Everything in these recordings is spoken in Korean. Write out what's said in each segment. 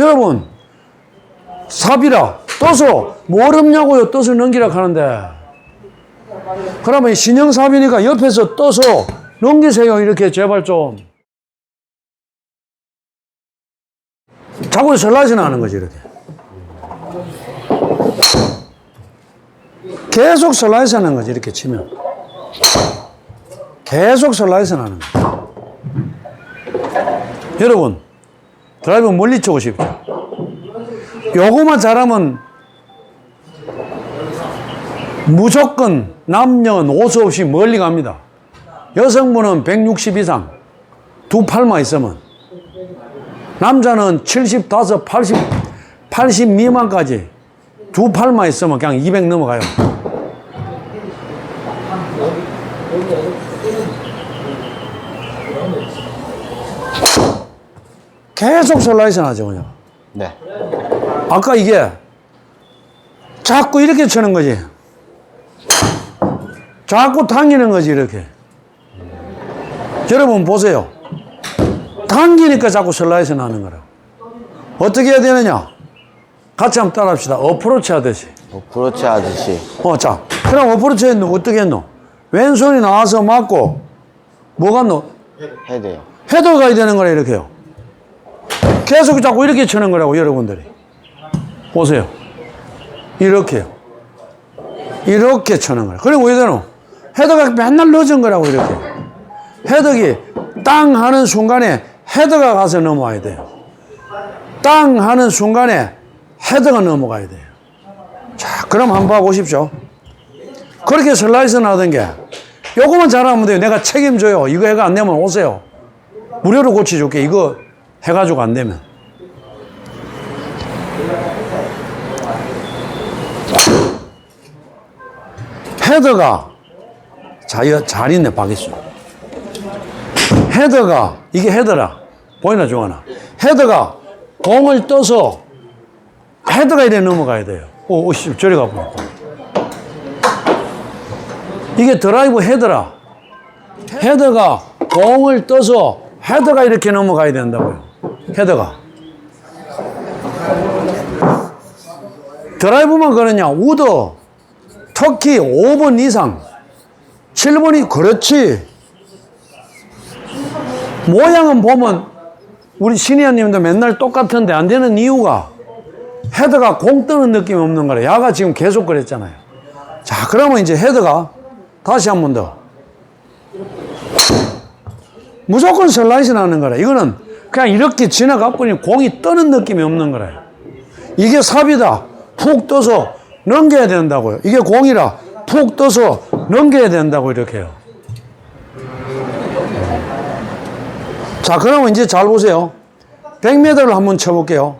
여러분, 삽이라 떠서 뭘 없냐고요? 떠서 넘기라 하는데. 그러면 신형삽이니까 옆에서 떠서 넘기세요. 이렇게 제발 좀. 자꾸 슬라이스 나는 거지, 이렇게. 계속 슬라이스 하는 거지, 이렇게 치면. 계속 슬라이스 나는 거지. 여러분, 드라이브 멀리 치고 싶죠? 요거만 잘하면 무조건 남녀 노수 없이 멀리 갑니다. 여성분은 160 이상, 두 팔만 있으면. 남자는 75, 80, 80 미만까지 두 팔만 있으면 그냥 200 넘어가요. 계속 슬라이스 나죠, 그냥. 네. 아까 이게 자꾸 이렇게 치는 거지. 자꾸 당기는 거지, 이렇게. 여러분 보세요. 당기니까 자꾸 슬라이스 나는 거라고. 어떻게 해야 되느냐? 같이 한번 따라 합시다. 어프로치 하듯이. 뭐 그렇지 아저씨. 어, 자. 그럼 어프로치 했노? 어떻게 했노? 왼손이 나와서 맞고, 뭐가 노? 돼요. 헤더 가야 되는 거라, 이렇게요. 계속 자꾸 이렇게 치는 거라고, 여러분들이. 보세요. 이렇게요. 이렇게 치는 거라. 그리고 왜 되노? 헤더가 맨날 늦은 거라고, 이렇게. 헤더기 땅 하는 순간에 헤더가 가서 넘어와야 돼요. 땅 하는 순간에 헤더가 넘어가야 돼요. 자, 그럼 한번 봐보십시오. 그렇게 슬라이스 나던 게, 요거만 잘하면 돼요. 내가 책임져요. 이거 해가 안 되면 오세요. 무료로 고쳐줄게. 이거 해가지고 안 되면. 헤더가, 자, 이거 잘 있네, 박이수. 헤더가, 이게 헤더라. 보이나, 좋아나? 헤더가 공을 떠서 헤더가 이래 넘어가야 돼요. 오, 오, 씨, 저리 가보니까. 이게 드라이브 헤더라. 헤더가 공을 떠서 헤더가 이렇게 넘어가야 된다고요. 헤더가. 드라이브만 그러냐? 우드, 터키 5번 이상, 7번이 그렇지. 모양은 보면 우리 신의원님도 맨날 똑같은데 안 되는 이유가 헤더가 공 뜨는 느낌이 없는 거래. 야가 지금 계속 그랬잖아요. 자, 그러면 이제 헤더가 다시 한 번 더. 무조건 슬라이스 나는 거라. 이거는 그냥 이렇게 지나가고 공이 떠는 느낌이 없는 거라. 이게 삽이다. 푹 떠서 넘겨야 된다고요. 이게 공이라 푹 떠서 넘겨야 된다고 이렇게 해요. 자, 그러면 이제 잘 보세요. 100m를 한번 쳐볼게요.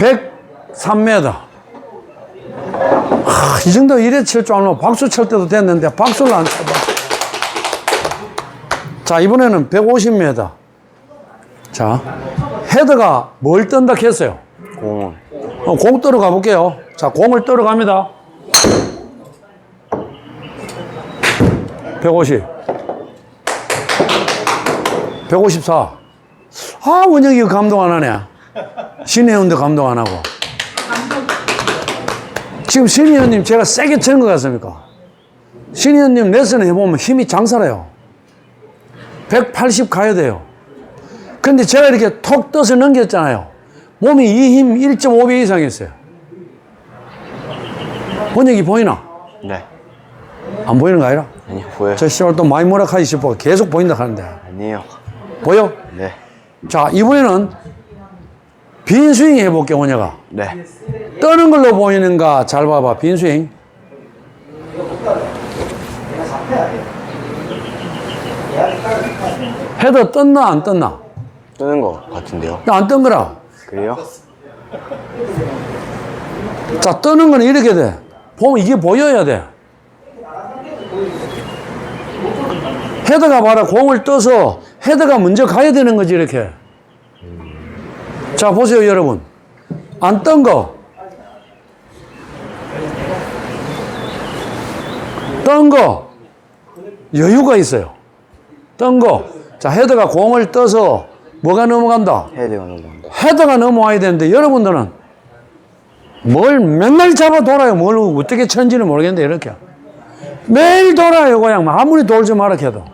(103m) 하, 이 정도 이래 칠 줄 알면 박수 칠 때도 됐는데 박수를 안 쳐봐 자 이번에는 150m 자 헤드가 뭘 뜬다 했어요 공을. 어, 공 떠러 가볼게요. 자, 공을 떠러 갑니다. 150. 154. 아, 원영이 감동 안 하네. 신혜원도 감동 안 하고. 지금 신혜원님 제가 세게 치는 것 같습니까? 신혜원님 레슨 해보면 힘이 장사라요. 180 가야 돼요. 근데 제가 이렇게 톡 떠서 넘겼잖아요. 몸이 이 힘 1.5배 이상 했어요. 번역이 보이나? 네. 안 보이는 거 아니라? 아니 보여. 저 시월 또 많이 뭐라카이 싶어 계속 보인다 하는데. 아니에요. 보여? 네. 자, 이번에는 빈 스윙 해볼게, 원혁아. 네. 떠는 걸로 보이는가? 잘 봐봐, 빈 스윙. 헤더 떴나, 안 떴나? 뜨는 거 같은데요. 안 뜬 거라. 그래요? 자, 뜨는 거는 이렇게 돼. 보면 이게 보여야 돼. 헤드가 봐라, 공을 떠서 헤드가 먼저 가야 되는 거지, 이렇게. 자, 보세요, 여러분. 안 뜬 거. 뜬 거, 여유가 있어요. 뜬 거. 자, 헤드가 공을 떠서 뭐가 넘어간다? 헤드가 넘어간다. 헤드가 넘어와야 되는데 여러분들은 뭘 맨날 잡아 돌아요. 뭘 어떻게 천지는 모르겠는데 이렇게. 매일 돌아요. 그냥 아무리 돌지 마라 해도.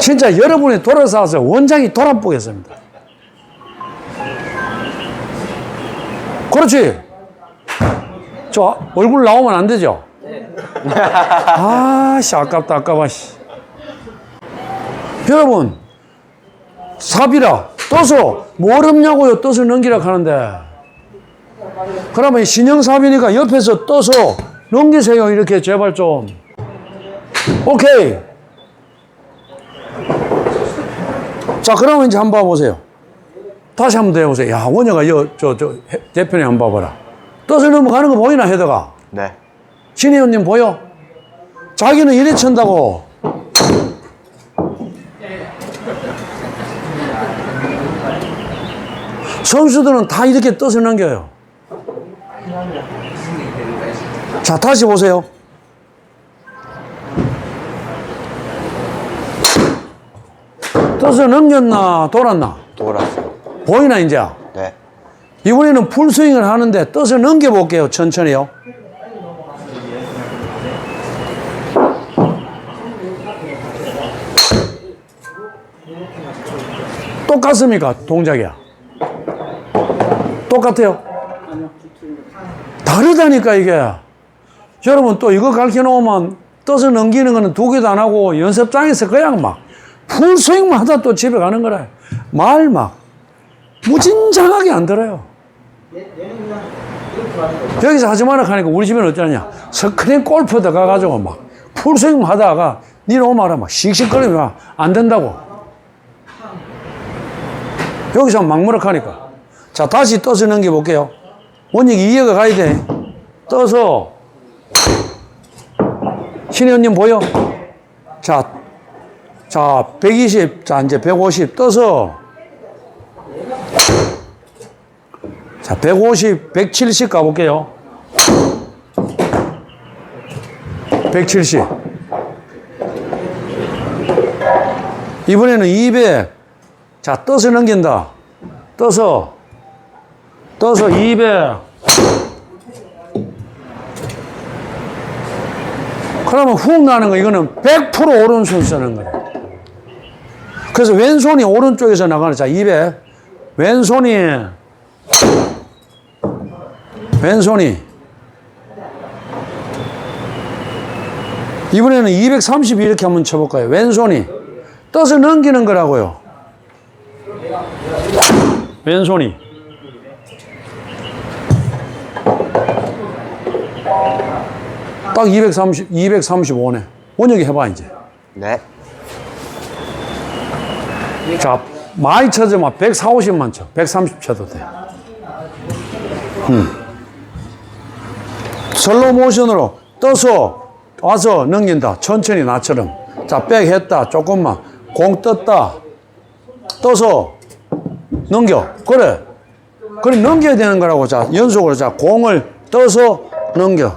진짜 여러분이 돌아서 원장이 돌아보겠습니다. 그렇지. 저 얼굴 나오면 안 되죠? 아씨 아깝다 아까워 씨. 여러분 삽이라 떠서 뭐 어렵냐고요 떠서 넘기라 하는데 그러면 신형삽이니까 옆에서 떠서 넘기세요 이렇게 제발 좀 오케이 자 그러면 이제 한번 봐보세요 다시 한 번 더 해보세요 야 원효가 저저 대표님 한 번 봐봐라 떠서 넘어가는 거 보이나 헤더가 네. 신혜원님 보여? 자기는 이래 친다고 선수들은 다 이렇게 떠서 넘겨요. 자, 다시 보세요. 떠서 넘겼나, 돌았나? 돌았어요. 보이나, 이제? 네. 이번에는 풀스윙을 하는데 떠서 넘겨볼게요, 천천히요. 똑같습니까? 동작이야. 똑같아요? 다르다니까, 이게. 여러분, 또 이거 가르쳐 놓으면 떠서 넘기는 거는 두 개도 안 하고 연습장에서 그냥 막 풀스윙만 하다 또 집에 가는 거라. 말 막 무진장하게 안 들어요. 여기서 하지 마라 하니까 우리 집에는 어쩌냐. 스크린 골프도 가가지고 막 풀스윙 하다가 니는 오마라 막 씩씩거리면 안 된다고. 여기서 막무락 하니까. 자, 다시 떠서 넘겨볼게요. 원익 이해가 가야 돼. 떠서. 신혜원님 보여? 자, 자, 120, 자, 이제 150 떠서. 자, 150, 170 가볼게요. 170. 이번에는 200. 자, 떠서 넘긴다. 떠서. 떠서 200. 그러면 훅 나는 거, 이거는 100% 오른손 쓰는 거예요. 그래서 왼손이 오른쪽에서 나가는, 자, 200. 왼손이 왼손이 이번에는 230 이렇게 한번 쳐볼까요? 왼손이 떠서 넘기는 거라고요. 왼손이 딱 230, 235네. 원혁이 해봐 이제. 네. 자, 많이 쳐지 마. 140, 50만 쳐. 130 쳐도 돼. 음. 슬로우 모션으로 떠서 와서 넘긴다. 천천히 나처럼. 자, 백 했다. 조금만. 공 떴다. 떠서 넘겨. 그래. 그래, 넘겨야 되는 거라고. 자, 연속으로. 자, 공을 떠서 넘겨.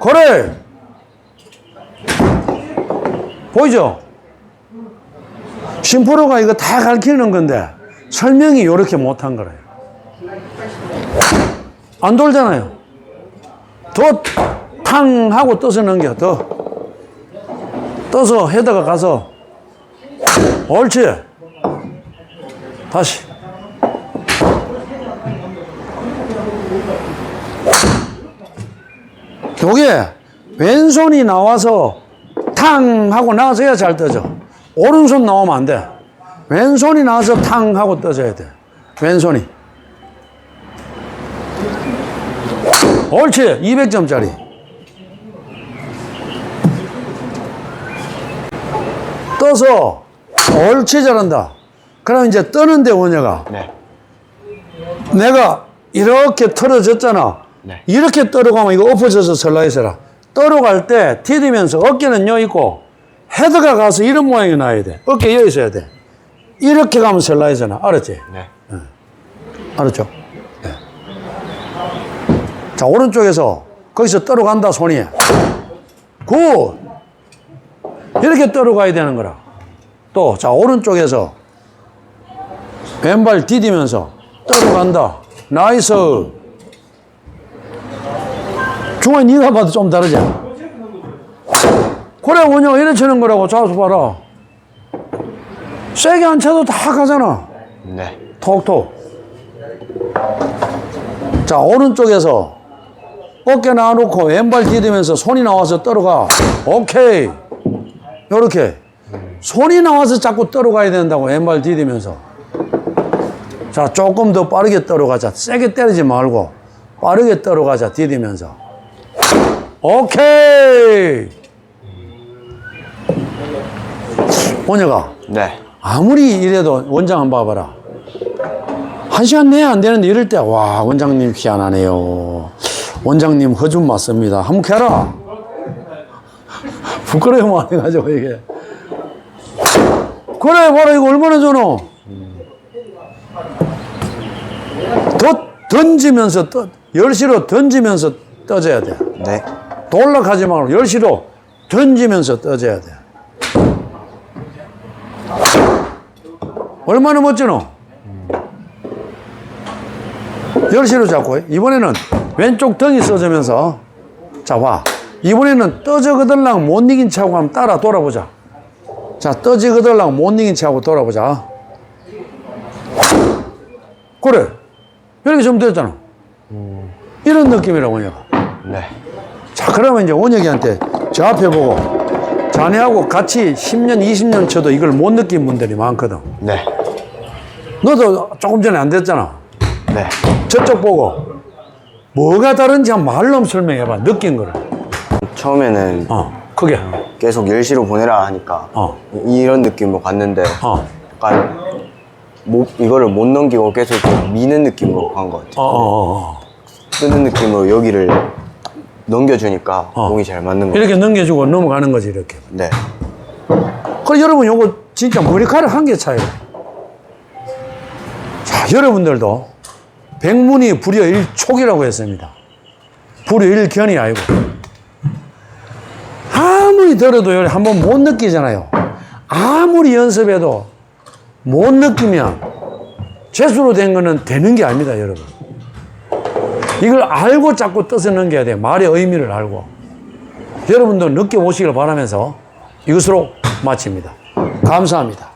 그래. 보이죠? 심프로가 이거 다 가르치는 건데 설명이 이렇게 못한 거래요. 안 돌잖아요. 더 탕 하고 떠서 넘겨. 더 떠서 헤더가 가서 옳지. 다시. 요게 왼손이 나와서 탕 하고 나서야 잘 떠져. 오른손 나오면 안 돼. 왼손이 나와서 탕 하고 떠져야 돼. 왼손이. 옳지. 200점짜리. 떠서 옳지 잘한다. 그럼 이제 떠는데 원녀가 네. 내가 이렇게 털어졌잖아. 네. 이렇게 떨어가면 이거 엎어져서 설라해서라. 떨어갈 때 디디면서 어깨는 여 있고 헤드가 가서 이런 모양이 나야 돼. 어깨 여 있어야 돼. 이렇게 가면 설라해서나. 알았지? 네. 알았죠? 네. 자, 오른쪽에서 거기서 떨어간다, 손이. 굿! 이렇게 떨어가야 되는 거라. 또, 자, 오른쪽에서 왼발 디디면서 떨어간다. 나이스. 중앙 네가 봐도 좀 다르지? 그래, 원영 이래 치는 거라고. 좌수 봐라. 세게 안 쳐도 다 가잖아. 네. 톡톡. 자, 오른쪽에서 어깨 놔놓고 왼발 디디면서 손이 나와서 떨어가. 오케이. 요렇게. 손이 나와서 자꾸 떨어가야 된다고, 왼발 디디면서. 자, 조금 더 빠르게 떨어가자. 세게 때리지 말고, 빠르게 떨어가자, 디디면서. 오케이. 원혁아, 네. 아무리 이래도 원장 한번 봐봐라. 한 시간 내에 안 되는데 이럴 때, 와, 원장님 희한하네요. 원장님 허준 맞습니다. 한번 캐라. 부끄러워만 해가지고, 이게. 그래, 봐라, 이거 얼마나 좋노? 더 던지면서, 떠, 열시로 던지면서 떠져야 돼. 네. 돌락하지 말고 열시로 던지면서 떠져야 돼. 얼마나 멋지노? 열시로 잡고 이번에는 왼쪽 등이 써지면서 자 봐. 이번에는 떠져그들랑 못 이긴 차고 한번 따라 돌아보자. 자 떠지그들랑 못 이긴 차고 돌아보자. 그래. 이렇게 좀 됐잖아. 이런 느낌이라고 내가. 네. 자, 그러면 이제 원혁이한테 저 앞에 보고 자네하고 같이 10년, 20년 쳐도 이걸 못 느낀 분들이 많거든. 네. 너도 조금 전에 안 됐잖아. 네. 저쪽 보고 뭐가 다른지 한 말로 한번 설명해봐. 느낀 거를. 처음에는 어, 크게. 계속 열시로 보내라 하니까 어. 이런 느낌으로 갔는데 어, 약간 못, 이거를 못 넘기고 계속 좀 미는 느낌으로 간것 같아요. 어, 어, 어. 뜨는 느낌으로 여기를 넘겨주니까 어. 공이 잘 맞는 것 같아요. 이렇게 넘겨주고 넘어가는 거지, 이렇게. 네. 그래, 여러분, 요거 진짜 머리카락 한 개 차이가. 자, 여러분들도 백문이 불여 일촉이라고 했습니다. 불여 일견이 아니고. 아무리 들어도 여기 한번 못 느끼잖아요. 아무리 연습해도 못 느끼면 재수로 된 거는 되는 게 아닙니다, 여러분. 이걸 알고 자꾸 뜻을 넘겨야 돼. 말의 의미를 알고. 여러분도 느껴보시길 바라면서 이것으로 마칩니다. 감사합니다.